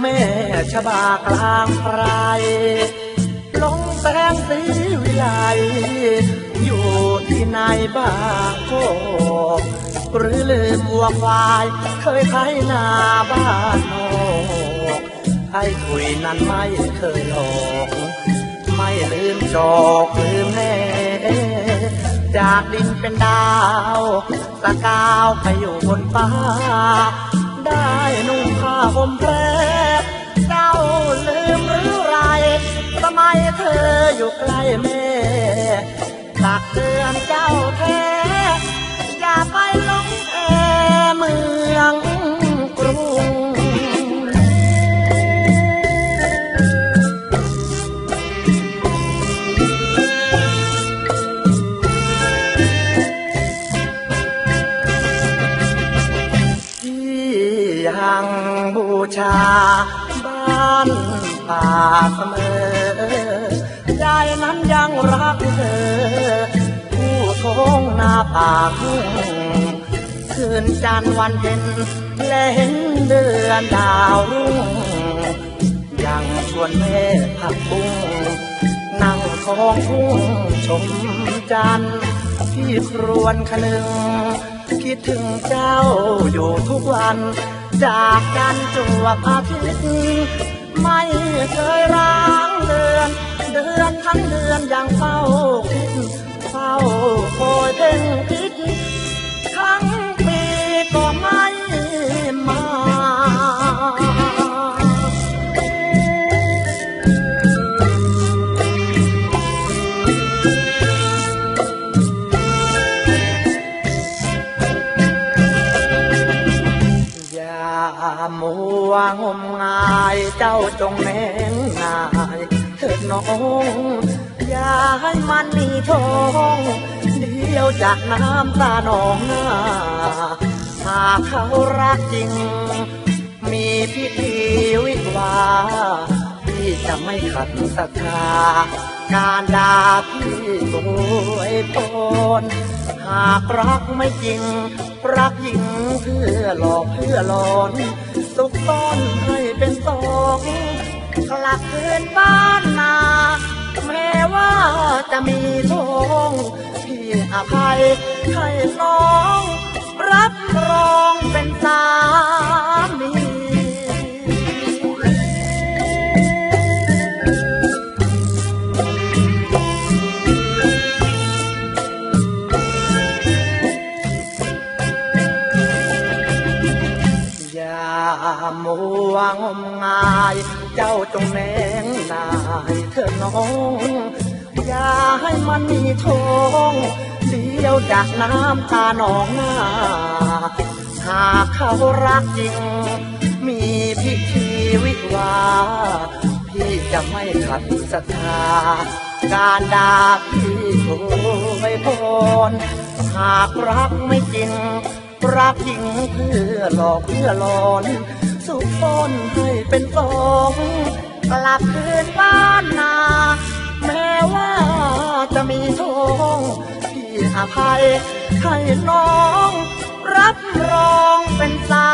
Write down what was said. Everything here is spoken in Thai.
แม่ชบากลางไพรลงแสงสีวิไลอยู่ที่ไหนบ้างโกหรือลืมวัวควายเคยไถนาบ้านนอกให้คุยนั้นไม่เคยหลอกไม่ลืมจอกลืมแน่จากดินเป็นดาวสกาวไปอยู่บนฟ้า ได้นุ่งผ้าห่มแพร อยู่ใกล้แม่ตักเตือนเจ้าแท้อย่าไปลงแอเมืองกรุงยังบูชาบ้านป่าเสมอ นั้นยังรักเธอ ผู้ทงหน้าปาทุ่งคืนจันทร์วันเพ็ญและเห็นเดือนดาวรุ่ง ยังชวนแม่ผักบุ้งนั่งท้องทุ่งชมจันทร์ที่ครวนคนึง คิดถึงเจ้าอยู่ทุกวัน จากกันจวบอาทิตย์ไม่เคยร้างเดือน เดือนทั้งเดือนอยังเฝ้าคิดเฝ้าคอยเพ่งพิษทั้งปีก็ไม่มาอย่ามัวงมงายเจ้าจงแน่งนาย เถิดน้องอย่าให้มันมีทองเดียวจากน้ำตาหนองหน้าหากเขารักจริง มีพิธีวิวาพี่จะไม่ขัดศรัทธาการด่าพี่โวยพรหากรักไม่จริง รักหญิงเพื่อหลอกเพื่อหลอน สุกต้อนให้เป็นสอง กลับคืนบ้านนาแม้ว่าจะมีทงพี่อภัยให้น้อง รับรองเป็นสามีอย่ามัวงมงายเจ้าจงแนงนายเธอน้อง อย่าให้มันมีทองเดียวจากน้ำตาหนองหน้าหากเขารักจริง มีพิธีวิวา พี่จะไม่ขัดศรัทธาการดาพี่โวยพรหากรักไม่จริง รักจริงเพื่อหลอกเพื่อหลอน สุขต้นให้เป็นสอ งกลับคืนบ้านนา แม้ว่าจะมีทองที่อภัยให้น้อง รับรองเป็นสา